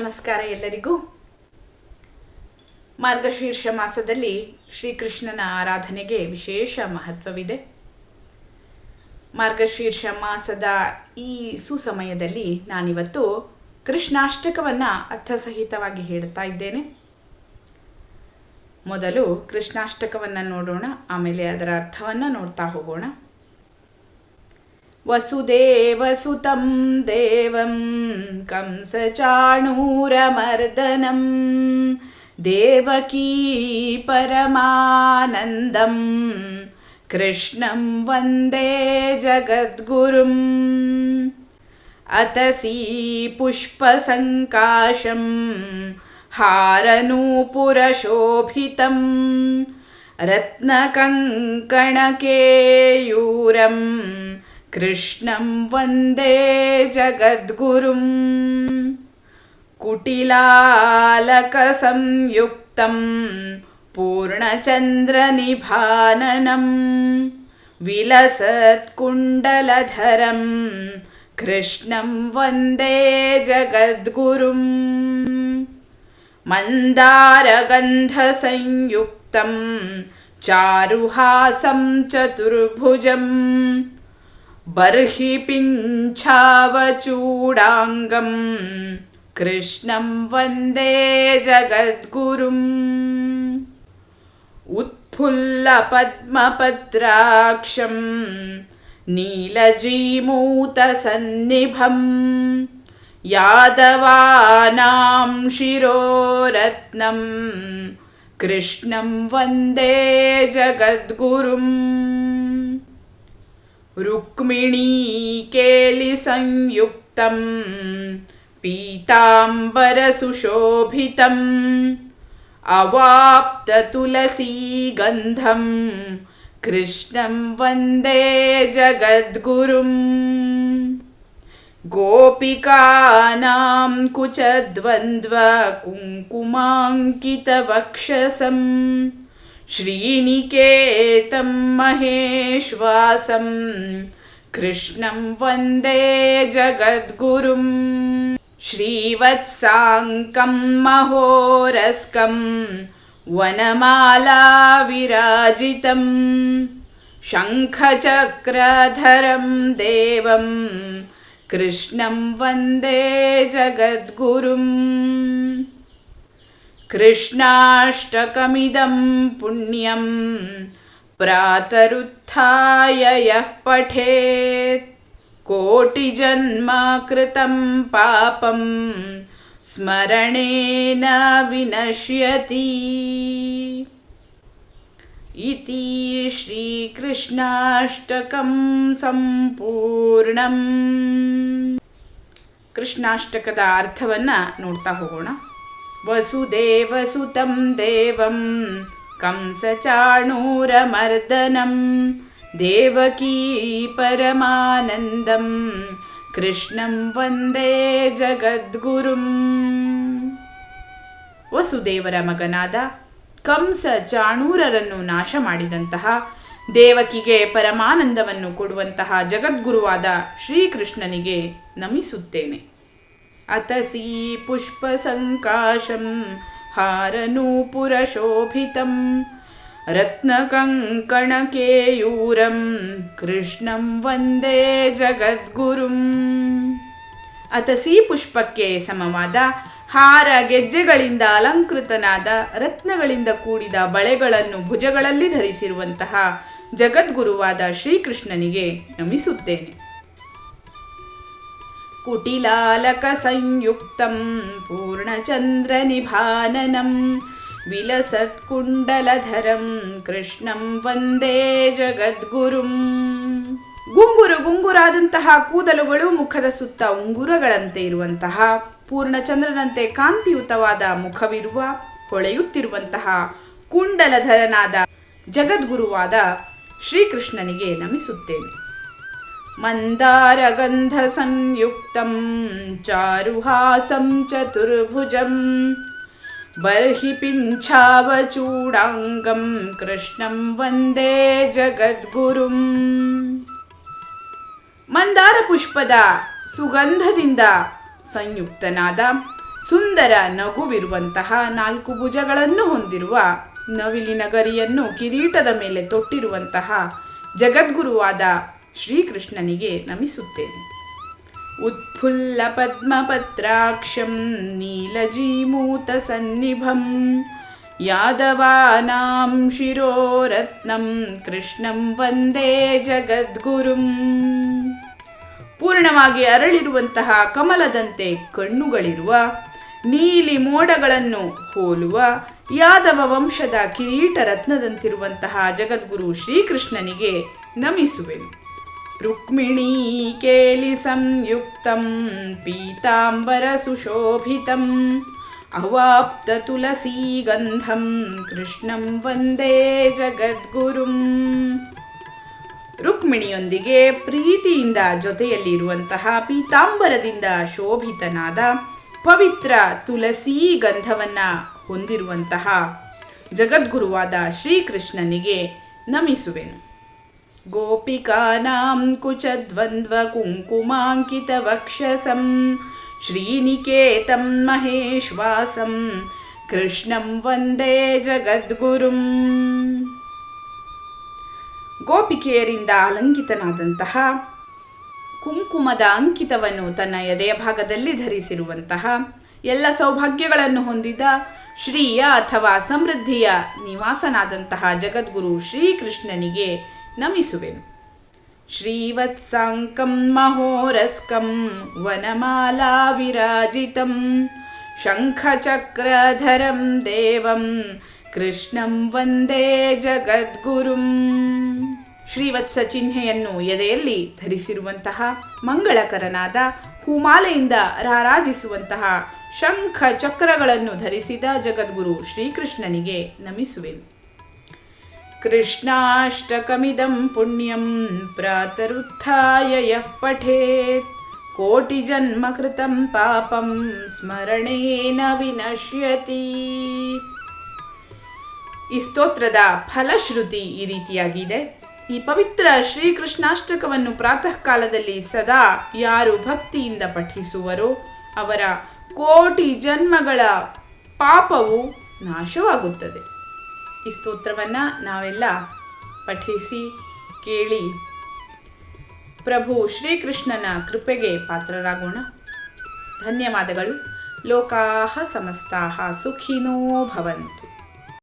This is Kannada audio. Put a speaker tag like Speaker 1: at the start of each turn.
Speaker 1: ನಮಸ್ಕಾರ ಎಲ್ಲರಿಗೂ. ಮಾರ್ಗಶೀರ್ಷ ಮಾಸದಲ್ಲಿ ಶ್ರೀಕೃಷ್ಣನ ಆರಾಧನೆಗೆ ವಿಶೇಷ ಮಹತ್ವವಿದೆ. ಮಾರ್ಗಶೀರ್ಷ ಮಾಸದ ಈ ಸುಸಮಯದಲ್ಲಿ ನಾನಿವತ್ತು ಕೃಷ್ಣಾಷ್ಟಕವನ್ನು ಅರ್ಥಸಹಿತವಾಗಿ ಹೇಳ್ತಾ ಇದ್ದೇನೆ. ಮೊದಲು ಕೃಷ್ಣಾಷ್ಟಕವನ್ನು ನೋಡೋಣ, ಆಮೇಲೆ ಅದರ ಅರ್ಥವನ್ನು ನೋಡ್ತಾ ಹೋಗೋಣ. वसुदेवसुतं देवं कंसचाणूरमर्दनं देवकी परमानन्दं कृष्णं वन्दे जगद्गुरुम् अतसी पुष्पसङ्काशं हारनूपुरशोभितं रत्नकङ्कणकेयूरम् कृष्णं वन्दे जगद्गुरुम् कुटिलालकसंयुक्तं पूर्णचन्द्रनिभाननं विलसत्कुण्डलधरं कृष्णं वन्दे जगद्गुरुम् मन्दारगन्धसंयुक्तं चारुहासं चतुर्भुजम् बर्हि पिञ्छावचूडाङ्गं कृष्णं वन्दे जगद्गुरुम्। उत्फुल्लपद्मपत्राक्षं नीलजीमूतसन्निभं यादवानां शिरोरत्नं कृष्णं वन्दे जगद्गुरुम् रुक्मिणीकेलिसंयुक्तं पीताम्बरसुशोभितम् अवाप्ततुलसीगन्धं कृष्णं वन्दे जगद्गुरुम् गोपिकानां कुचद्वन्द्वकुङ्कुमाङ्कितवक्षसम् श्रीनिकेतं महेश्वासं कृष्णं वन्दे जगद्गुरुम्। श्रीवत्साङ्कं महोरस्कं वनमालाविराजितं शङ्खचक्रधरं देवं कृष्णं वन्दे जगद्गुरुम् कृष्णाष्टकमिदं पुण्यं प्रातरुत्थाय यः पठेत् कोटिजन्मकृतं पापं स्मरणेन विनश्यति इति श्रीकृष्णाष्टकं ಸಂಪೂರ್ಣಂ ಕೃಷ್ಣಾಷ್ಟಕದ ಅರ್ಥವನ್ನು ನೋಡ್ತಾ ಹೋಗೋಣ वसुदेवसुतं देवं कंसचाणूरमर्दनं देवकी परमानन्दं कृष्णं वन्दे ಜಗದ್ಗುರುಂ ವಸುದೇವರ ಮಗನಾದ ಕಂಸ ಚಾಣೂರರನ್ನು ನಾಶ ಮಾಡಿದಂತಹ ದೇವಕಿಗೆ ಪರಮಾನಂದವನ್ನು ಕೊಡುವಂತಹ ಜಗದ್ಗುರುವಾದ ಶ್ರೀಕೃಷ್ಣನಿಗೆ ನಮಿಸುತ್ತೇನೆ अतसी पुष्पसङ्काशं हारनूपुरशोभितं रत्नकङ्कणकेयूरं कृष्णं ವಂದೇ ಜಗದ್ಗುರುಂ ಅತಸಿ ಪುಷ್ಪಕ್ಕೆ ಸಮವಾದ ಹಾರ ಗೆಜ್ಜೆಗಳಿಂದ ಅಲಂಕೃತನಾದ ರತ್ನಗಳಿಂದ ಕೂಡಿದ ಬಳೆಗಳನ್ನು ಭುಜಗಳಲ್ಲಿ ಧರಿಸಿರುವಂತಹ ಜಗದ್ಗುರುವಾದ ಶ್ರೀಕೃಷ್ಣನಿಗೆ ನಮಿಸುತ್ತೇನೆ कुटिलालकसंयुक्तं पूर्णचन्द्रनिभाननं विलसत्कुण्डलधरं कृष्णं ವಂದೇ ಜಗದ್ಗುರುಂ ಗುಂಗುರು ಗುಂಗುರಾದಂತಹ ಕೂದಲುಗಳು ಮುಖದ ಸುತ್ತ ಉಂಗುರಗಳಂತೆ ಇರುವಂತಹ ಪೂರ್ಣಚಂದ್ರನಂತೆ ಕಾಂತಿಯುತವಾದ ಮುಖವಿರುವ ಹೊಳೆಯುತ್ತಿರುವಂತಹ ಕುಂಡಲಧರನಾದ ಜಗದ್ಗುರುವಾದ ಶ್ರೀಕೃಷ್ಣನಿಗೆ ನಮಿಸುತ್ತೇನೆ मन्दारगन्धसंयुक्तं चारुहासं चतुर्भुजं बर्हि पिञ्छावचूडाङ्गं कृष्णं वन्दे जगद्गुरुम् ಮಂದಾರ ಪುಷ್ಪದ ಸುಗಂಧದಿಂದ ಸಂಯುಕ್ತನಾದ ಸುಂದರ ನಗುವಿರುವಂತಹ ನಾಲ್ಕು ಭುಜಗಳನ್ನು ಹೊಂದಿರುವ ನವಿಲಿನ ಗರಿಯನ್ನು ಕಿರೀಟದ ಮೇಲೆ ತೊಟ್ಟಿರುವಂತಹ ಜಗದ್ಗುರುವಾದ ಶ್ರೀಕೃಷ್ಣನಿಗೆ ನಮಿಸುತ್ತೇನೆ. ಉತ್ಫುಲ್ಲ ಪದ್ಮಪತ್ರಾಕ್ಷಂ ನೀಲಜೀಮೂತ ಸನ್ನಿಭಂ ಯಾದವಾನಾಂ ಶಿರೋರತ್ನಂ ಕೃಷ್ಣಂ ವಂದೇ ಜಗದ್ಗುರುಂ. ಪೂರ್ಣವಾಗಿ ಅರಳಿರುವಂತಹ ಕಮಲದಂತೆ ಕಣ್ಣುಗಳಿರುವ, ನೀಲಿ ಮೋಡಗಳನ್ನು ಹೋಲುವ, ಯಾದವ ವಂಶದ ಕಿರೀಟ ರತ್ನದಂತಿರುವಂತಹ ಜಗದ್ಗುರು ಶ್ರೀಕೃಷ್ಣನಿಗೆ ನಮಿಸುವೆನು. ಸುಶೋಭಿತಂ, ಅವಾಪ್ತ ತುಲಸೀ ಗಂಧಂ, ಕೃಷ್ಣಂ ವಂದೇ ಜಗದ್ಗುರುಂ. ರುಕ್ಮಿಣಿಯೊಂದಿಗೆ ಪ್ರೀತಿಯಿಂದ ಜೊತೆಯಲ್ಲಿರುವಂತಹ ಪೀತಾಂಬರದಿಂದ ಶೋಭಿತನಾದ ಪವಿತ್ರ ತುಳಸಿ ಗಂಧವನ್ನ ಹೊಂದಿರುವಂತಹ ಜಗದ್ಗುರುವಾದ ಶ್ರೀಕೃಷ್ಣನಿಗೆ ನಮಿಸುವೆನು. ಗೋಪಿಕಾನಾಂ कुचद्वन्द्वकुङ्कुमाङ्कितवक्षसं ಶ್ರೀನಿಕೇತಂ ಮಹೇಶ್ವಾಸಂ ಕೃಷ್ಣಂ ವಂದೇ ಜಗದ್ಗುರುಂ ಗೋಪಿಕೆಯರಿಂದ ಅಲಂಕಿತನಾದಂತಹ ಕುಂಕುಮದ ಅಂಕಿತವನ್ನು ತನ್ನ ಎದೆಯ ಭಾಗದಲ್ಲಿ ಧರಿಸಿರುವಂತಹ, ಎಲ್ಲ ಸೌಭಾಗ್ಯಗಳನ್ನು ಹೊಂದಿದ ಶ್ರೀಯ ಅಥವಾ ಸಮೃದ್ಧಿಯ ನಿವಾಸನಾದಂತಹ ಜಗದ್ಗುರು ಶ್ರೀಕೃಷ್ಣನಿಗೆ ನಮಿಸುವೆನು. ಶ್ರೀವತ್ಸಾಂಕಂ ಮಹೋರಸ್ಕಂ ವನಮಾಲಾ ವಿರಾಜಿತಂ ಶಂಖಚಕ್ರಧರಂ ದೇವಂ ಕೃಷ್ಣಂ ವಂದೇ ಜಗದ್ಗುರುಂ. ಶ್ರೀವತ್ಸ ಚಿಹ್ನೆಯನ್ನು ಎದೆಯಲ್ಲಿ ಧರಿಸಿರುವಂತಹ ಮಂಗಳಕರನಾದ ಹೂಮಾಲೆಯಿಂದ ರಾರಾಜಿಸುವಂತಹ ಶಂಖ ಚಕ್ರಗಳನ್ನು ಧರಿಸಿದ ಜಗದ್ಗುರು ಶ್ರೀಕೃಷ್ಣನಿಗೆ ನಮಿಸುವೆನು. ಕೃಷ್ಣಾಷ್ಟಕಮಿದಂ ಪುಣ್ಯಂ ಪ್ರಾತರುತ್ಥಾಯ ಯಃ ಪಠೇತ್. ಕೋಟಿ ಜನ್ಮ ಕೃತಂ ಪಾಪಂ ಸ್ಮರಣೇನ ವಿನಶ್ಯತಿ. ಈ ಸ್ತೋತ್ರದ ಫಲಶ್ರುತಿ ಈ ರೀತಿಯಾಗಿದೆ. ಈ ಪವಿತ್ರ ಶ್ರೀಕೃಷ್ಣಾಷ್ಟಕವನ್ನು ಪ್ರಾತಃ ಕಾಲದಲ್ಲಿ ಸದಾ ಯಾರು ಭಕ್ತಿಯಿಂದ ಪಠಿಸುವರೋ ಅವರ ಕೋಟಿ ಜನ್ಮಗಳ ಪಾಪವು ನಾಶವಾಗುತ್ತದೆ. ಈ ಸ್ತೋತ್ರವನ್ನು ನಾವೆಲ್ಲ ಪಠಿಸಿ ಕೇಳಿ. ಪ್ರಭು ಶ್ರೀಕೃಷ್ಣನ ಕೃಪೆಗೆ ಪಾತ್ರರಾಗೋಣ. ಧನ್ಯವಾದಗಳು. ಲೋಕಾಹ ಸಮಸ್ತಾಹ ಸುಖಿನೋ ಭವಂತು.